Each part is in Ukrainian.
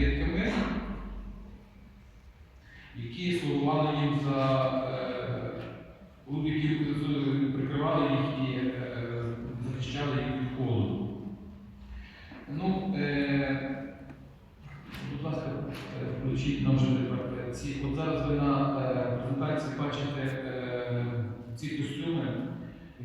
нитками, які слугували їм за е, прикривали їх і е, захищали їх від холоду. Ну, е, будь ласка, е, включіть нам вже тепер ці. От зараз ви на е, презентації бачите е, ці костюми,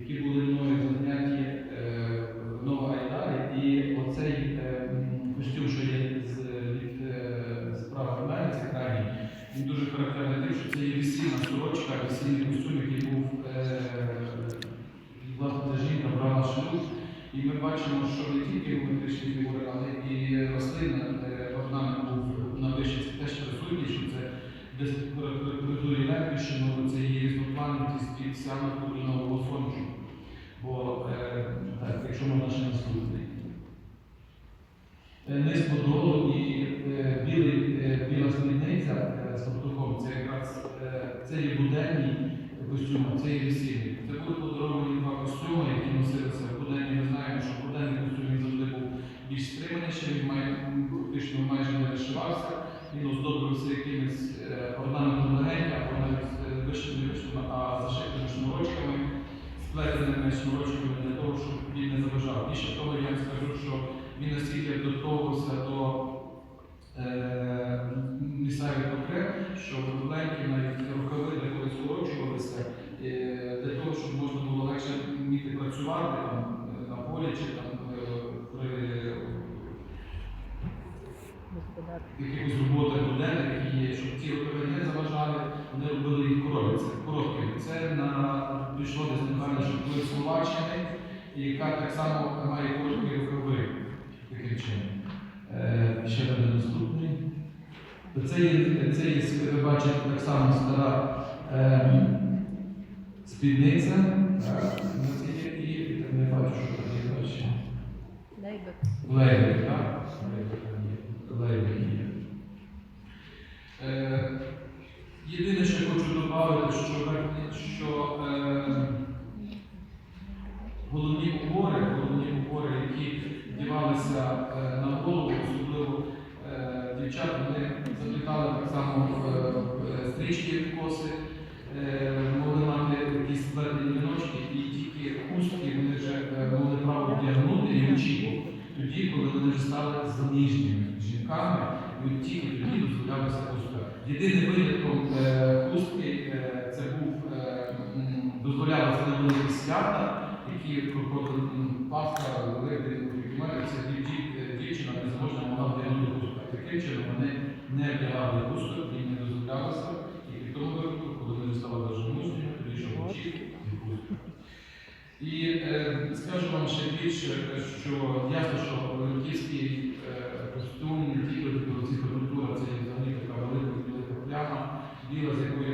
які були мною заняті е, в Новоайдарі. І оцей е, м, костюм, що є з, від е, справа в мене, це крайній, він дуже характерний тим, що це є весільна сорочка, весільний костюм, який був е, власне жінка брала шлюб. І ми бачимо, що не тільки геометричні фігури, але і рослина, де орнамент був на вишці теж присутній, що це десь характеризує Лепішину, це її різнопланність під сями куринового сончу. Бо, е, так, якщо можна ще наступний. Е, Низ подолу і е, білий, е, біла спідниця з портухом, це якраз е, це є буденні костюми, це є весільні. Це були подаровані два костюми, які носилися в буденні. Ми знаємо, що буденний костюм він завжди був більш стриманіший, він фактично майже не вишивався, він оздоблювався якимось е, орнаментом легенька, або навіть е, вишитими а зашитими шнурочками, сплетеними шнурочками для того, щоб він не заважав. Більше того, я вам скажу, що він настільки дотовувався до е, місцевих потреб, що маленькі навіть рукави деколи скорочувалися е, для того, щоб можна було легше вміти працювати там, е, на полі чи там е, при якихось роботах буденних, які є, щоб ці рукави не заважали, вони робили їх короткими. короткими. Це на пішло десь напевно, що були Словаччини, яка так само має короткі рукави таким чином. Це є, це є, ви бачите, так само стара е, спідниця. Ну, і не бачу, що там є. Лейбек. Лейбик, так? Лейбик є. Е, Єдине, що хочу додати, що, верхні- що е, головні убори, головні убори, які вдівалися е, на голову, особливо е, дівчат, вони заплітали так само е, е, стрічки коси, е, могли мати якісь сплетені віночки, і тільки хустки вони вже могли право вдягнути і очікувати тоді, коли вони вже стали заміжніми жінками, і тільки тоді дозволялося хустка. Єдиним винятком хустки це був дозволялося на великі свята, які проходили Пасха, Великдень, Кімері, це дів- дів- е, могла вдягнути хустку. Таким чином вони не вдягали густо, і не дозволялося, і при тому випадку, коли вони стали тоді що очі і густо. І е, скажу вам ще більше, що ясно, що олімпійський не тільки ці фурнітура, це є взагалі така велика пляма, біла, з якої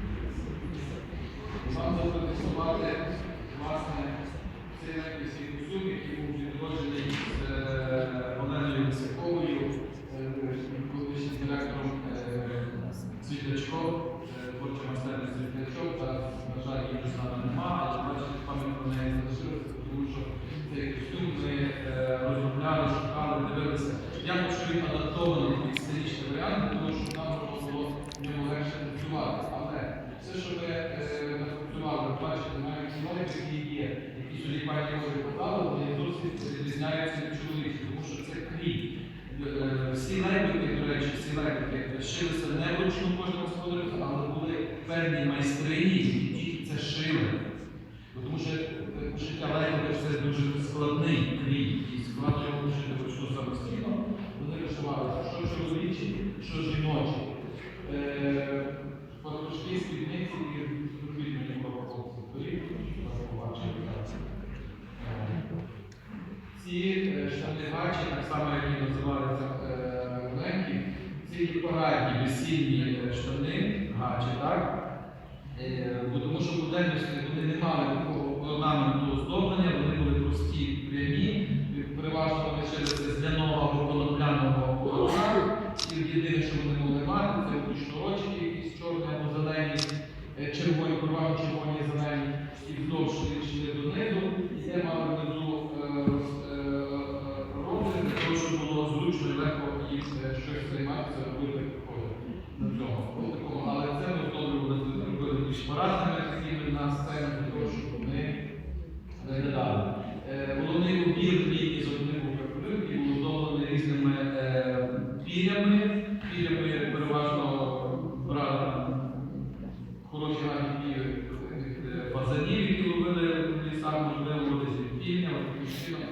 вам запротестувати власне цей лекційний костюм, який був відроджений з е, Оленою Висяковою, е, колишнім директором е, Світлячком, е, творчим майстерним Світлячком. Зараз, на жаль, її вже з нами нема, але бачите, пам'ять про неї залишилася, тому що цей костюм ми е, розробляли, шукали, дивилися. Я що він адаптований під історичний варіант, тому що нам можна було в ньому легше працювати. Але все, що ми е, напрацювали, ви бачите, навіть ноги, які є, які сюди пані Олі подали, вони досить відрізняються від чоловіків, тому що це крій. Е, Всі лейбики, до речі, всі лейбики шилися не вручну кожному господарю, але були певні майстрині, які це шили. Тому що е, пошиття це дуже складний крій, і складно його пошити вручну самостійно. Вони вишивалися, що чоловічі, що жіночі. Е, Патрушки, спідниці і зробіть мені пропозицію. Беріть, щоб вас побачили. Е, Ці е, штани гачі, так само, які називаються е, ці парадні весільні е, штани, гачі, так? Е, бо Тому що буденності вони не мали такого орнаменту оздоблення, вони були прості, прямі, переважно вони шилися також порадними такими на сцену, для того, щоб ми виглядали. Е, головний убір літній з одним і був здоблений різними е, пірями. Пірями переважно брали хороші гарні базанів, е, які ловили саме можливо, десь від пірня, чином.